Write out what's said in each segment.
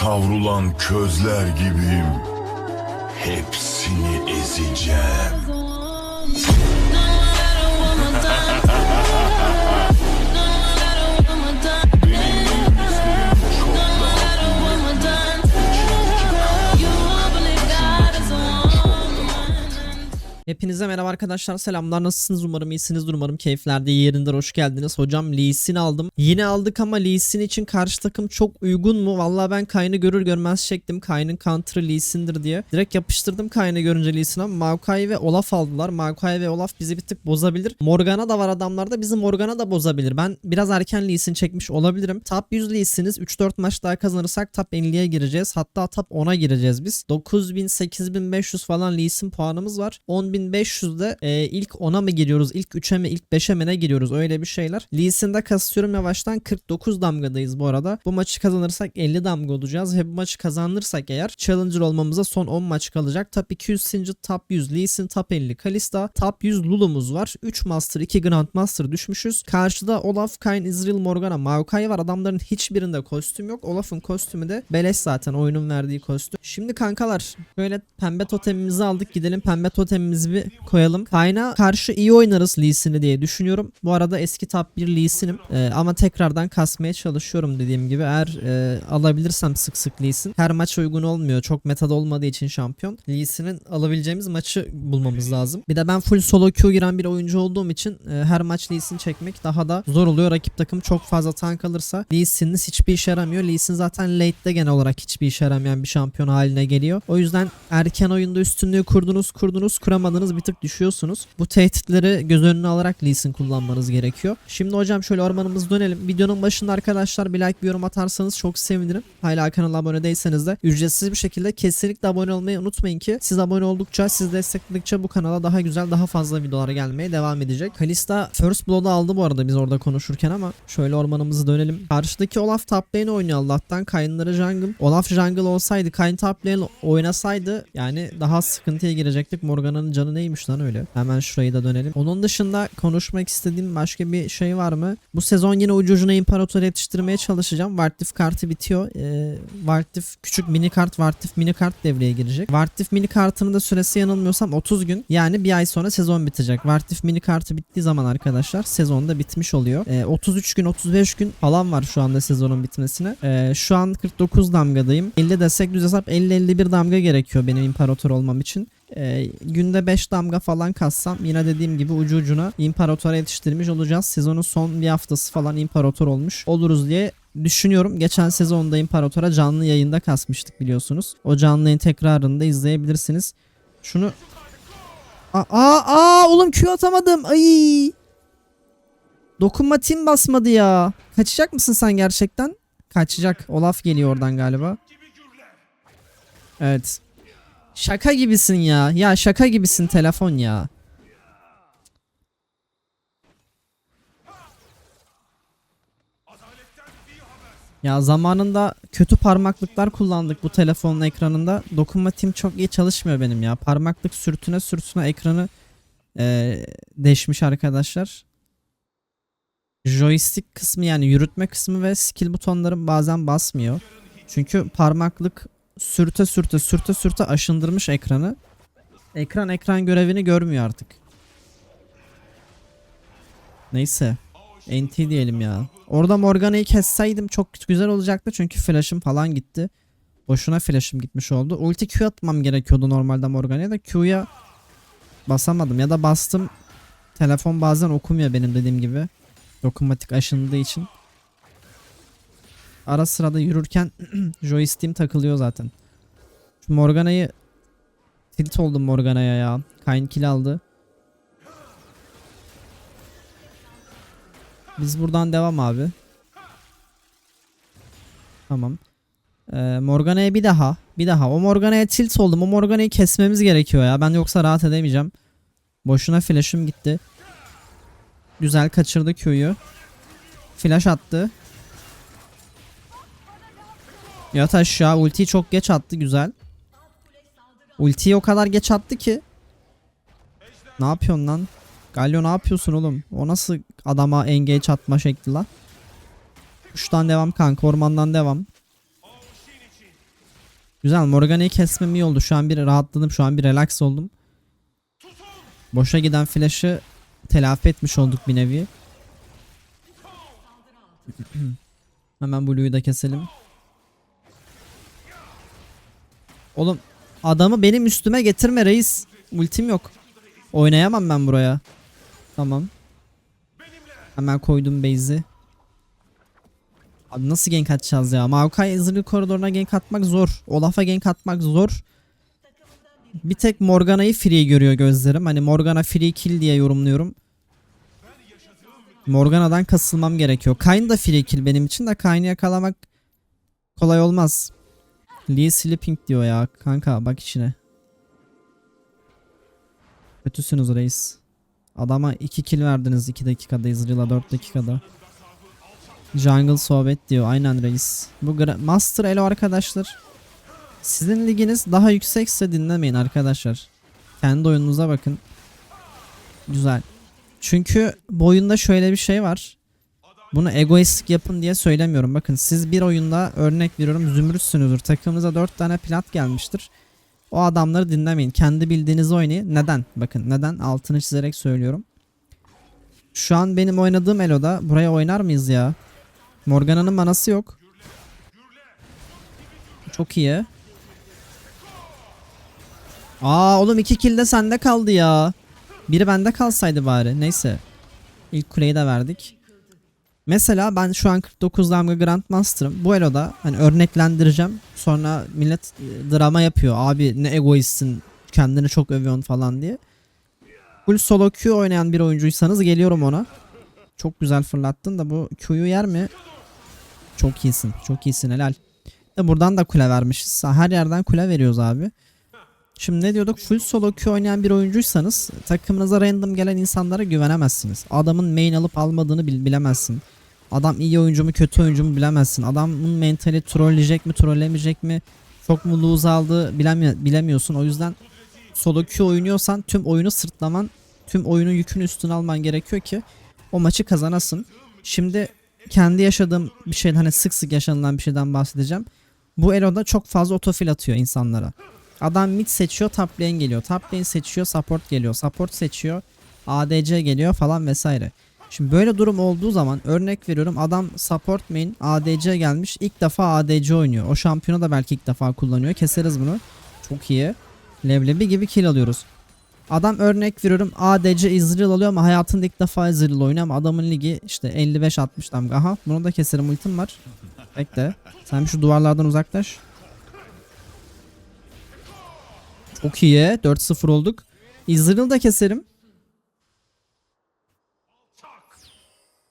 Savrulan közler gibiyim. Hepsini ezeceğim. Hepinize merhaba arkadaşlar. Selamlar. Nasılsınız? Umarım iyisinizdir. Umarım keyiflerde yerinde hoş geldiniz. Hocam Lee Sin aldım. Yine aldık ama Lee Sin için karşı takım çok uygun mu? Vallahi ben Kayn'ı görür görmez çektim. Kayn'ın counter'ı Lee Sin'dir diye. Direkt yapıştırdım Kayn'ı görünce Lee Sin ama Maokai ve Olaf aldılar. Maokai ve Olaf bizi bir tık bozabilir. Morgana da var adamlarda. Bizi Morgana da bozabilir. Ben biraz erken Lee Sin çekmiş olabilirim. Top 100 Lee Sin'iz 3-4 maç daha kazanırsak top 50'ye gireceğiz. Hatta top 10'a gireceğiz biz. 9000 8500 falan Lee Sin puanımız var 10500'de e, ilk 10'a mı giriyoruz ilk 3'e mi ilk 5'e mi ne giriyoruz öyle bir şeyler. Lee Sin'de kasıyorum yavaştan 49 damgadayız bu arada. Bu maçı kazanırsak 50 damga olacağız ve bu maçı kazanırsak eğer Challenger olmamıza son 10 maç kalacak. Top 200 Singed, Top 100 Lee Sin, Top 50 Kalista, Top 100 Lulu'muz var. 3 Master 2 Grandmaster düşmüşüz. Karşıda Olaf, Kayn, Israel, Morgana, Maokai var. Adamların hiçbirinde kostüm yok. Olaf'ın kostümü de beleş zaten oyunun verdiği kostüm. Şimdi kankalar böyle pembe totemimizi aldık. Gidelim pembe totemimizi bir koyalım. Kayna karşı iyi oynarız Lee Sin'i diye düşünüyorum. Bu arada eski top 1 Lee Sin'im. Ee, ama tekrardan kasmaya çalışıyorum dediğim gibi. Eğer e, alabilirsem sık sık Lee Sin. Her maç uygun olmuyor. Çok metada olmadığı için şampiyon. Lee Sin'in alabileceğimiz maçı bulmamız lazım. Bir de ben full solo queue giren bir oyuncu olduğum için e, her maç Lee Sin çekmek daha da zor oluyor. Rakip takım çok fazla tank alırsa Lee Sin'iniz hiçbir işe yaramıyor. Lee Sin zaten late'de genel olarak hiçbir işe yaramayan bir şampiyon haline geliyor. O yüzden erken oyunda üstünlüğü kurdunuz kurdunuz kuramadınız bir tık düşüyorsunuz. Bu tehditleri göz önüne alarak Lee kullanmanız gerekiyor. Şimdi hocam şöyle ormanımıza dönelim. Videonun başında arkadaşlar bir like bir yorum atarsanız çok sevinirim. Hala kanala abone değilseniz de ücretsiz bir şekilde kesinlikle abone olmayı unutmayın ki siz abone oldukça siz destekledikçe bu kanala daha güzel daha fazla videolar gelmeye devam edecek. Kalista First Blood'u aldı bu arada biz orada konuşurken ama şöyle ormanımızı dönelim. Karşıdaki Olaf top lane oynuyor Allah'tan. Kaynları jungle. Olaf jungle olsaydı Kayn top lane oynasaydı yani daha sıkıntıya girecektik. Morgana'nın canı neymiş lan öyle. Hemen şurayı da dönelim. Onun dışında konuşmak istediğim başka bir şey var mı? Bu sezon yine ucu ucuna imparator yetiştirmeye çalışacağım. Vartif kartı bitiyor. Ee, Vartif küçük mini kart Vartif mini kart devreye girecek. Vartif mini kartının da süresi yanılmıyorsam 30 gün. Yani bir ay sonra sezon bitecek. Vartif mini kartı bittiği zaman arkadaşlar sezon da bitmiş oluyor. Ee, 33 gün 35 gün falan var şu anda sezonun bitmesine. Ee, şu an 49 damgadayım. 50 desek düz hesap 50-51 damga gerekiyor benim imparator olmam için. Ee, günde 5 damga falan kassam yine dediğim gibi ucu ucuna imparatora yetiştirmiş olacağız. Sezonun son bir haftası falan imparator olmuş oluruz diye düşünüyorum. Geçen sezonda imparatora canlı yayında kasmıştık biliyorsunuz. O canlı yayın tekrarını da izleyebilirsiniz. Şunu Aa, aa, aa oğlum Q atamadım. Ay. Dokunma tim basmadı ya. Kaçacak mısın sen gerçekten? Kaçacak. Olaf geliyor oradan galiba. Evet. Şaka gibisin ya. Ya şaka gibisin telefon ya. Ya zamanında kötü parmaklıklar kullandık bu telefonun ekranında. Dokunma tim çok iyi çalışmıyor benim ya. Parmaklık sürtüne sürtüne ekranı eee, deşmiş arkadaşlar. Joystick kısmı yani yürütme kısmı ve skill butonlarım bazen basmıyor. Çünkü parmaklık sürte sürte sürte sürte aşındırmış ekranı. Ekran ekran görevini görmüyor artık. Neyse. NT diyelim ya. Orada Morgana'yı kesseydim çok güzel olacaktı çünkü flash'ım falan gitti. Boşuna flash'ım gitmiş oldu. Ulti Q atmam gerekiyordu normalde Morgana'ya da Q'ya basamadım ya da bastım. Telefon bazen okumuyor benim dediğim gibi. Dokunmatik aşındığı için. Ara sırada yürürken joystick'im takılıyor zaten. Şu Morgana'yı tilt oldum Morgana'ya ya. Kayn kill aldı. Biz buradan devam abi. Tamam. Ee, Morgana'ya bir daha. Bir daha. O Morgana'ya tilt oldum. O Morgana'yı kesmemiz gerekiyor ya. Ben yoksa rahat edemeyeceğim. Boşuna flash'ım gitti. Güzel kaçırdı Q'yu. Flash attı. Yat aşağı. Ultiyi çok geç attı. Güzel. Ultiyi o kadar geç attı ki. Ne yapıyorsun lan? Galio ne yapıyorsun oğlum? O nasıl adama engage atma şekli lan? Kuştan devam kanka. Ormandan devam. Güzel Morgana'yı kesmem iyi oldu. Şu an bir rahatladım. Şu an bir relax oldum. Boşa giden flash'ı telafi etmiş olduk bir nevi. Hemen Blue'yu da keselim. Oğlum adamı benim üstüme getirme reis. Ultim yok. Oynayamam ben buraya. Tamam. Hemen koydum base'i. Abi nasıl gank atacağız ya? Maokai zırhlı koridoruna gank atmak zor. Olaf'a gank atmak zor. Bir tek Morgana'yı free görüyor gözlerim. Hani Morgana free kill diye yorumluyorum. Morgana'dan kasılmam gerekiyor. Kayn da free kill benim için de Kayn'ı yakalamak kolay olmaz. Lee sleeping diyor ya kanka bak içine. Kötüsünüz reis. Adama 2 kill verdiniz 2 dakikada Ezreal'a 4 dakikada. Jungle sohbet diyor aynen reis. Bu Master Elo arkadaşlar. Sizin liginiz daha yüksekse dinlemeyin arkadaşlar. Kendi oyununuza bakın. Güzel. Çünkü bu oyunda şöyle bir şey var. Bunu egoistlik yapın diye söylemiyorum. Bakın siz bir oyunda örnek veriyorum zümrütsünüzdür. Takımınıza 4 tane plat gelmiştir. O adamları dinlemeyin. Kendi bildiğinizi oynayın. Neden? Bakın neden? Altını çizerek söylüyorum. Şu an benim oynadığım Elo'da buraya oynar mıyız ya? Morgana'nın manası yok. Çok iyi. Aa oğlum iki kill de sende kaldı ya. Biri bende kalsaydı bari. Neyse. İlk kuleyi de verdik. Mesela ben şu an 49 damga Grandmaster'ım. Bu eloda hani örneklendireceğim. Sonra millet e, drama yapıyor. Abi ne egoistsin. Kendini çok övüyorsun falan diye. Full solo Q oynayan bir oyuncuysanız geliyorum ona. Çok güzel fırlattın da bu Q'yu yer mi? Çok iyisin. Çok iyisin helal. De buradan da kule vermişiz. Her yerden kule veriyoruz abi. Şimdi ne diyorduk? Full solo Q oynayan bir oyuncuysanız takımınıza random gelen insanlara güvenemezsiniz. Adamın main alıp almadığını bil- bilemezsin. Adam iyi oyuncu mu kötü oyuncu mu bilemezsin. Adamın mentali trolleyecek mi trollemeyecek mi çok mu lose aldı bilemi- bilemiyorsun. O yüzden solo Q oynuyorsan tüm oyunu sırtlaman tüm oyunun yükünü üstüne alman gerekiyor ki o maçı kazanasın. Şimdi kendi yaşadığım bir şey hani sık sık yaşanılan bir şeyden bahsedeceğim. Bu Elo'da çok fazla otofil atıyor insanlara. Adam mid seçiyor top lane geliyor. Top lane seçiyor support geliyor. Support seçiyor ADC geliyor falan vesaire. Şimdi böyle durum olduğu zaman örnek veriyorum adam support main ADC gelmiş ilk defa ADC oynuyor. O şampiyonu da belki ilk defa kullanıyor. Keseriz bunu. Çok iyi. Leblebi gibi kill alıyoruz. Adam örnek veriyorum ADC Ezreal alıyor ama hayatında ilk defa Ezreal oynuyor ama adamın ligi işte 55-60 damga. Aha bunu da keserim ultim var. Bekle. Sen şu duvarlardan uzaklaş. Çok iyi. 4-0 olduk. Ezreal'ı da keserim.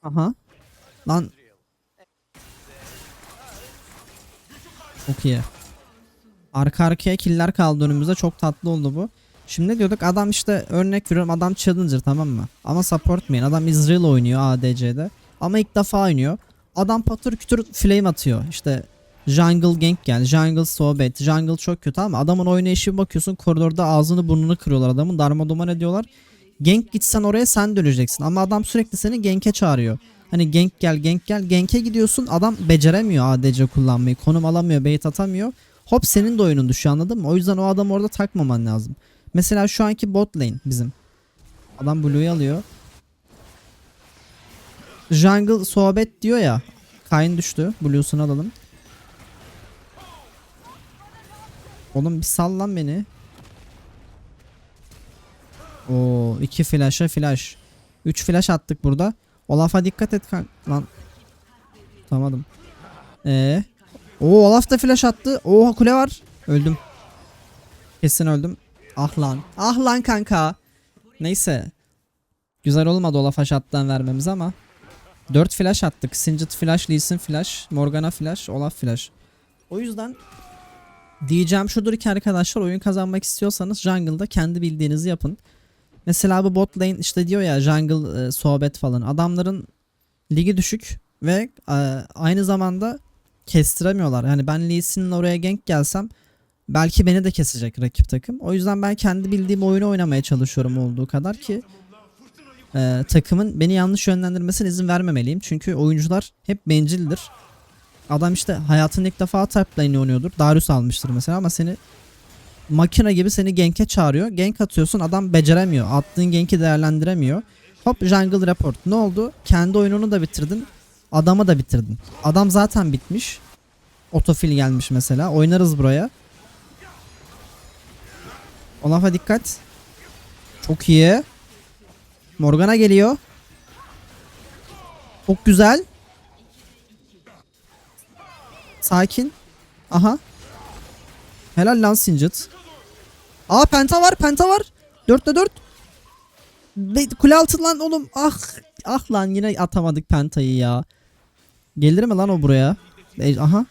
Aha. Lan. Çok iyi. Arka arkaya killer kaldı önümüzde. Çok tatlı oldu bu. Şimdi diyorduk? Adam işte örnek veriyorum adam challenger tamam mı? Ama support main. Adam Israel oynuyor ADC'de. Ama ilk defa oynuyor. Adam patır kütür flame atıyor. İşte jungle gank gel. Jungle sohbet. Jungle çok kötü ama adamın oynayışı bakıyorsun koridorda ağzını burnunu kırıyorlar adamın. Darma ediyorlar. Gank gitsen oraya sen döneceksin. Ama adam sürekli seni gank'e çağırıyor. Hani gank gel gank gel. Gank'e gidiyorsun adam beceremiyor ADC kullanmayı. Konum alamıyor bait atamıyor. Hop senin de oyunun düşüyor anladın mı? O yüzden o adamı orada takmaman lazım. Mesela şu anki bot lane bizim. Adam Blue'yu alıyor. Jungle sohbet diyor ya. Kayn düştü. Blue'sunu alalım. Oğlum bir sallan beni. Oo iki flash'a flash. 3 flash attık burada. Olaf'a dikkat et kan lan. Tutamadım. Ee. Oo Olaf da flash attı. Oo kule var. Öldüm. Kesin öldüm. Ah lan. Ah lan kanka. Neyse. Güzel olmadı Olaf haşattan vermemiz ama. 4 flash attık. Singed flash, Lee Sin flash, Morgana flash, Olaf flash. O yüzden diyeceğim şudur ki arkadaşlar oyun kazanmak istiyorsanız jungle'da kendi bildiğinizi yapın. Mesela bu bot lane işte diyor ya jungle e, sohbet falan. Adamların ligi düşük ve e, aynı zamanda kestiremiyorlar. Yani ben Lee Sin'le oraya gank gelsem belki beni de kesecek rakip takım. O yüzden ben kendi bildiğim oyunu oynamaya çalışıyorum olduğu kadar ki e, takımın beni yanlış yönlendirmesine izin vermemeliyim. Çünkü oyuncular hep bencildir. Adam işte hayatında ilk defa top lane oynuyordur. Darius almıştır mesela ama seni makine gibi seni gank'e çağırıyor. Gank atıyorsun adam beceremiyor. Attığın gank'i değerlendiremiyor. Hop jungle report. Ne oldu? Kendi oyununu da bitirdin. Adamı da bitirdin. Adam zaten bitmiş. Otofil gelmiş mesela. Oynarız buraya. Olaf'a dikkat. Çok iyi. Morgana geliyor. Çok güzel. Sakin. Aha. Helal lan Singed. Aa penta var penta var. 4'te 4. Be- Kule altı lan oğlum. Ah. Ah lan yine atamadık pentayı ya. Gelir mi lan o buraya? E, aha.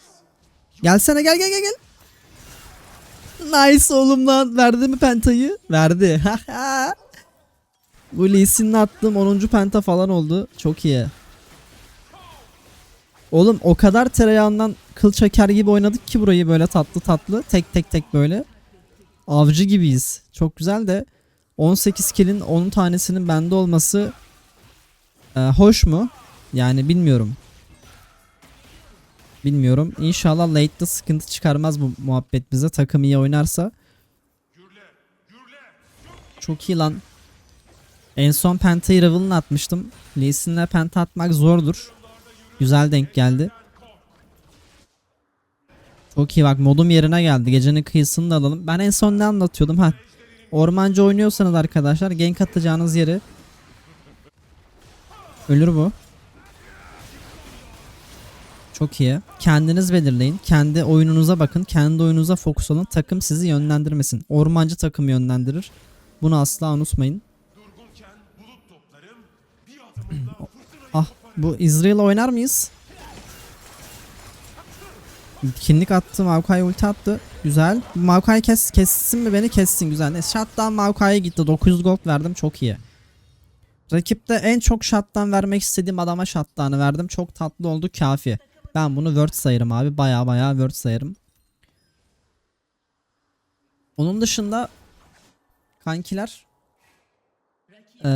Gelsene gel gel gel gel. Nice oğlum lan. Verdi mi pentayı? Verdi. Bu Lee Sin'le attığım 10. penta falan oldu. Çok iyi. Oğlum o kadar tereyağından kıl çeker gibi oynadık ki burayı böyle tatlı tatlı. Tek tek tek böyle. Avcı gibiyiz. Çok güzel de 18 kill'in 10 tanesinin bende olması e, hoş mu? Yani bilmiyorum. Bilmiyorum. İnşallah late'de sıkıntı çıkarmaz bu muhabbet bize. Takım iyi oynarsa. Çok iyi lan. En son Penta'yı Ravel'ın atmıştım. Lee Sin'le Penta atmak zordur. Güzel denk geldi. Çok iyi bak modum yerine geldi. Gecenin kıyısını da alalım. Ben en son ne anlatıyordum? Ha. Ormancı oynuyorsanız arkadaşlar gank atacağınız yeri Ölür bu. Çok iyi. Kendiniz belirleyin. Kendi oyununuza bakın. Kendi oyununuza fokus olun. Takım sizi yönlendirmesin. Ormancı takım yönlendirir. Bunu asla unutmayın. ah bu İsrail oynar mıyız? Bitkinlik attı. Maokai ulti attı. Güzel. Maokai kes, kessin mi beni kessin. Güzel. Neyse shutdown Maokai'ye gitti. 900 gold verdim. Çok iyi. Rakipte en çok shutdown vermek istediğim adama shutdown'ı verdim. Çok tatlı oldu. Kafi. Ben bunu word sayarım abi. Baya baya word sayarım. Onun dışında kankiler ee,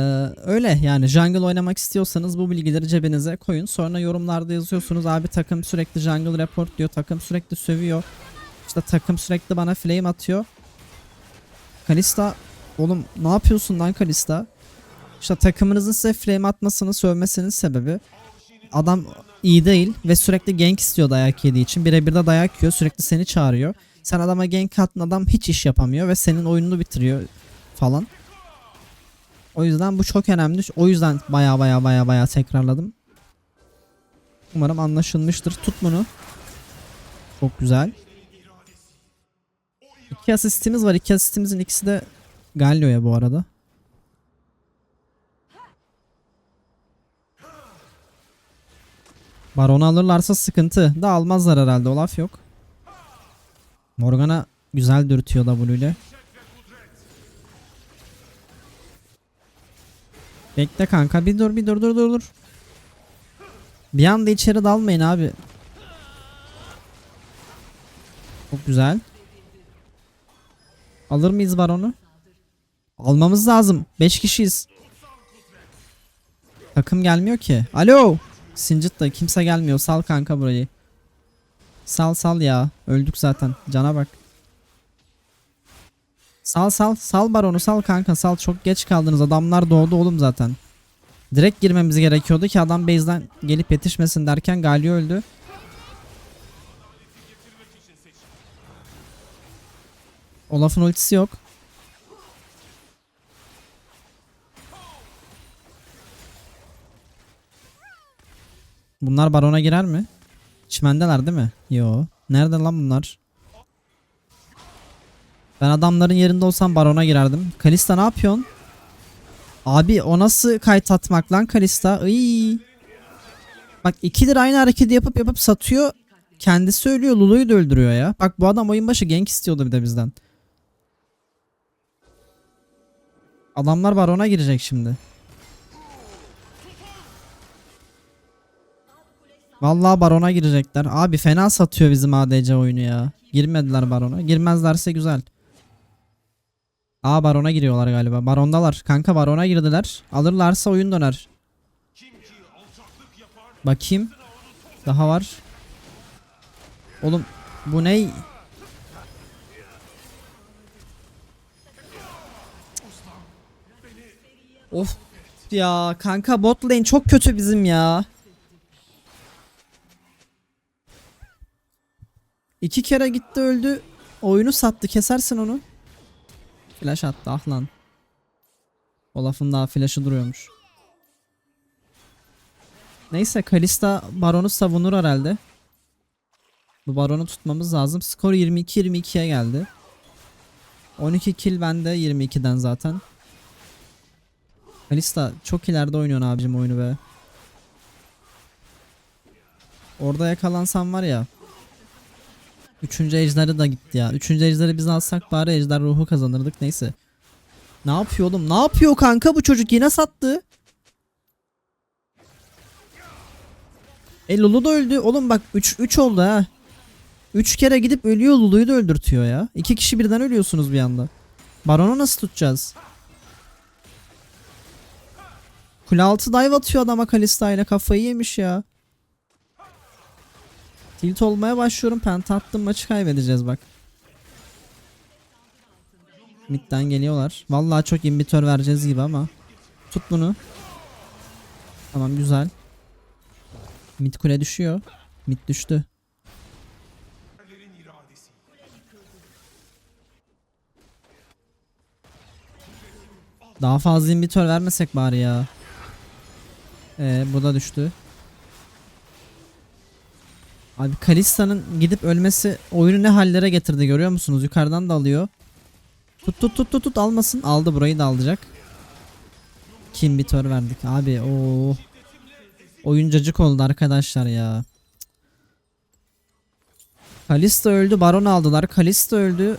öyle yani jungle oynamak istiyorsanız bu bilgileri cebinize koyun. Sonra yorumlarda yazıyorsunuz abi takım sürekli jungle report diyor. Takım sürekli sövüyor. İşte takım sürekli bana flame atıyor. Kalista oğlum ne yapıyorsun lan Kalista? İşte takımınızın size flame atmasını sövmesinin sebebi adam iyi değil ve sürekli gank istiyor dayak yediği için. Birebir de dayak yiyor sürekli seni çağırıyor. Sen adama gank attın adam hiç iş yapamıyor ve senin oyununu bitiriyor falan. O yüzden bu çok önemli. O yüzden baya baya baya baya tekrarladım. Umarım anlaşılmıştır. Tut bunu. Çok güzel. İki asistimiz var. İki asistimizin ikisi de Galio'ya bu arada. Baron'u alırlarsa sıkıntı. Da almazlar herhalde. O laf yok. Morgana güzel dürtüyor W ile. Bekle kanka bir dur bir dur dur dur dur. Bir anda içeri dalmayın abi. Çok güzel. Alır mıyız baronu? Almamız lazım. 5 kişiyiz. Takım gelmiyor ki. Alo. Sincit da kimse gelmiyor. Sal kanka burayı. Sal sal ya. Öldük zaten. Cana bak. Sal sal sal baronu sal kanka sal çok geç kaldınız adamlar doğdu oğlum zaten. Direkt girmemiz gerekiyordu ki adam base'den gelip yetişmesin derken Galio öldü. Olaf'ın ultisi yok. Bunlar barona girer mi? Çimendeler değil mi? Yo. Nerede lan bunlar? Ben adamların yerinde olsam barona girerdim. Kalista ne yapıyorsun? Abi o nasıl kayıt atmak lan Kalista? Iy. Bak ikidir aynı hareketi yapıp yapıp satıyor. Kendisi ölüyor. Lulu'yu da öldürüyor ya. Bak bu adam oyun başı gank istiyordu bir de bizden. Adamlar barona girecek şimdi. Vallahi barona girecekler. Abi fena satıyor bizim ADC oyunu ya. Girmediler barona. Girmezlerse güzel. Aa barona giriyorlar galiba. Barondalar. Kanka barona girdiler. Alırlarsa oyun döner. Bakayım. Daha var. Oğlum bu ne? Of ya kanka bot lane çok kötü bizim ya. İki kere gitti öldü. Oyunu sattı. Kesersin onu. Flash attı ah lan. Olaf'ın daha flash'ı duruyormuş. Neyse Kalista Baron'u savunur herhalde. Bu Baron'u tutmamız lazım. Skor 22-22'ye geldi. 12 kill bende 22'den zaten. Kalista çok ileride oynuyorsun abicim oyunu be. Orada yakalansam var ya. Üçüncü ejderi da gitti ya. Üçüncü ejderi biz alsak bari ejder ruhu kazanırdık neyse. Ne yapıyor oğlum? Ne yapıyor kanka bu çocuk? Yine sattı. E Lulu da öldü. Oğlum bak 3 3 oldu ha. 3 kere gidip ölüyor Lulu'yu da öldürtüyor ya. İki kişi birden ölüyorsunuz bir anda. Baron'u nasıl tutacağız? Kule altı dive atıyor adama Kalista ile kafayı yemiş ya. Tilt olmaya başlıyorum. Penta attım maçı kaybedeceğiz bak. Mid'den geliyorlar. Vallahi çok imbitör vereceğiz gibi ama. Tut bunu. Tamam güzel. Mid kule düşüyor. Mid düştü. Daha fazla imbitör vermesek bari ya. Ee, bu da düştü. Abi Kalista'nın gidip ölmesi oyunu ne hallere getirdi görüyor musunuz? Yukarıdan da alıyor. Tut tut tut tut tut almasın. Aldı burayı da alacak. Kim bitör verdik abi o. Oyuncacık oldu arkadaşlar ya. Kalista öldü baron aldılar. Kalista öldü.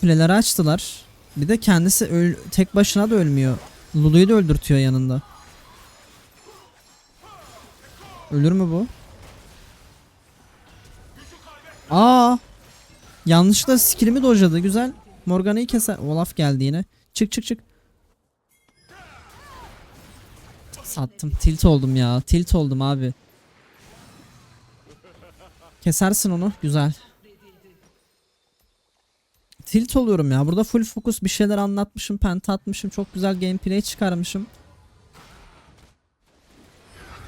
Kuleleri açtılar. Bir de kendisi tek başına da ölmüyor. Lulu'yu da öldürtüyor yanında. Ölür mü bu? Aa! Yanlışlıkla skillimi dojladı. Güzel. Morgana'yı keser. Olaf geldi yine. Çık çık çık. Sattım. Tilt oldum ya. Tilt oldum abi. Kesersin onu. Güzel. Tilt oluyorum ya. Burada full fokus bir şeyler anlatmışım. Penta atmışım. Çok güzel gameplay çıkarmışım.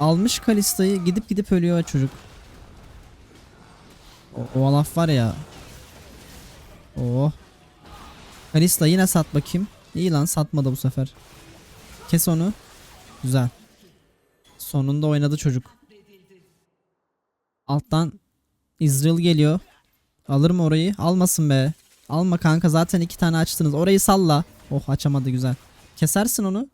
Almış Kalista'yı. Gidip gidip ölüyor çocuk. O, o Olaf var ya. Oh. Kalista yine sat bakayım. İyi lan satmadı bu sefer. Kes onu. Güzel. Sonunda oynadı çocuk. Alttan Israel geliyor. Alır mı orayı? Almasın be. Alma kanka zaten iki tane açtınız. Orayı salla. Oh açamadı güzel. Kesersin onu.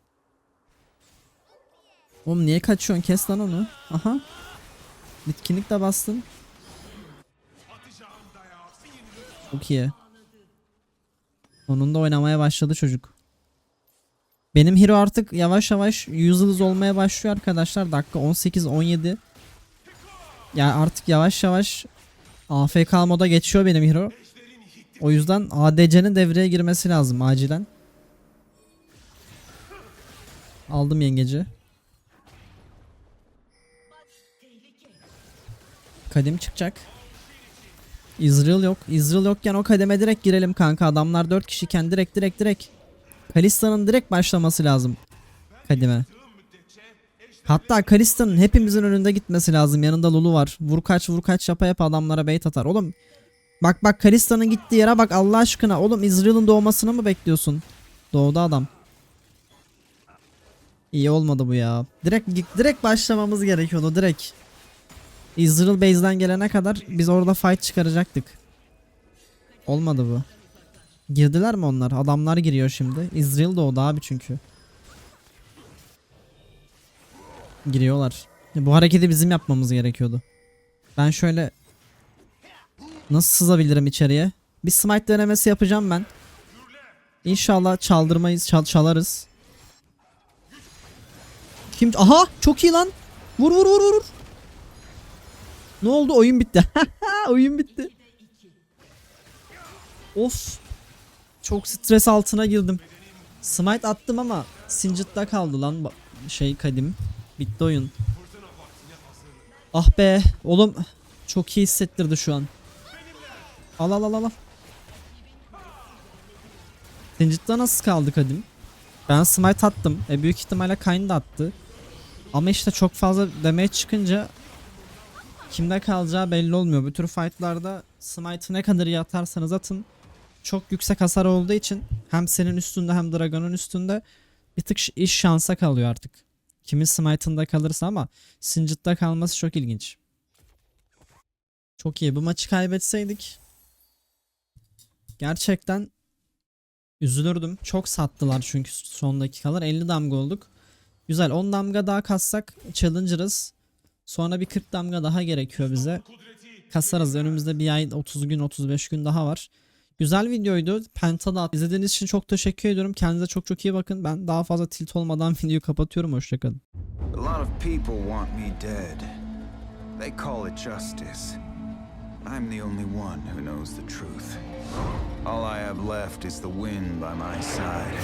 Oğlum niye kaçıyorsun? Kes lan onu. Aha. Bitkinlik de bastın. Çok iyi. Sonunda oynamaya başladı çocuk. Benim hero artık yavaş yavaş useless olmaya başlıyor arkadaşlar. Dakika 18-17. Yani artık yavaş yavaş AFK moda geçiyor benim hero. O yüzden ADC'nin devreye girmesi lazım acilen. Aldım yengeci. Kadim çıkacak. Israel yok. Israel yokken o kademe direkt girelim kanka. Adamlar 4 kişiyken direkt direkt direkt. Kalista'nın direkt başlaması lazım. Kadime. Hatta Kalista'nın hepimizin önünde gitmesi lazım. Yanında Lulu var. Vur kaç vur kaç yapa yapa adamlara bait atar. Oğlum bak bak Kalista'nın gittiği yere bak Allah aşkına. Oğlum Israel'ın doğmasını mı bekliyorsun? Doğdu adam. İyi olmadı bu ya. Direkt direkt başlamamız gerekiyordu direkt. Israel base'den gelene kadar biz orada fight çıkaracaktık. Olmadı bu. Girdiler mi onlar? Adamlar giriyor şimdi. Israel doğdu abi çünkü. Giriyorlar. Bu hareketi bizim yapmamız gerekiyordu. Ben şöyle nasıl sızabilirim içeriye? Bir smite denemesi yapacağım ben. İnşallah çaldırmayız, çal çalarız. Kim? Aha, çok iyi lan. Vur vur vur vur. Ne oldu? Oyun bitti. Oyun bitti. Of. Çok stres altına girdim. Smite attım ama Singed'da kaldı lan şey kadim. Bitti oyun. Ah be oğlum çok iyi hissettirdi şu an. Al al al al. Singit'te nasıl kaldı kadim? Ben smite attım. E büyük ihtimalle Kayn da attı. Ama işte çok fazla damage çıkınca kimde kalacağı belli olmuyor. Bu tür fightlarda smite'ı ne kadar iyi atarsanız atın. Çok yüksek hasar olduğu için hem senin üstünde hem Dragon'un üstünde bir tık iş şansa kalıyor artık. Kimin smite'ında kalırsa ama Singit'te kalması çok ilginç. Çok iyi. Bu maçı kaybetseydik gerçekten üzülürdüm. Çok sattılar çünkü son dakikalar. 50 damga olduk. Güzel 10 damga daha kassak challenger'ız. Sonra bir 40 damga daha gerekiyor bize. Kasarız. Önümüzde bir ay 30 gün 35 gün daha var. Güzel videoydu. Pentada izlediğiniz için çok teşekkür ediyorum. Kendinize çok çok iyi bakın. Ben daha fazla tilt olmadan videoyu kapatıyorum. Hoşçakalın. A lot of people want me dead. They call it justice. I'm the only one who knows the truth. All I have left is the wind by my side.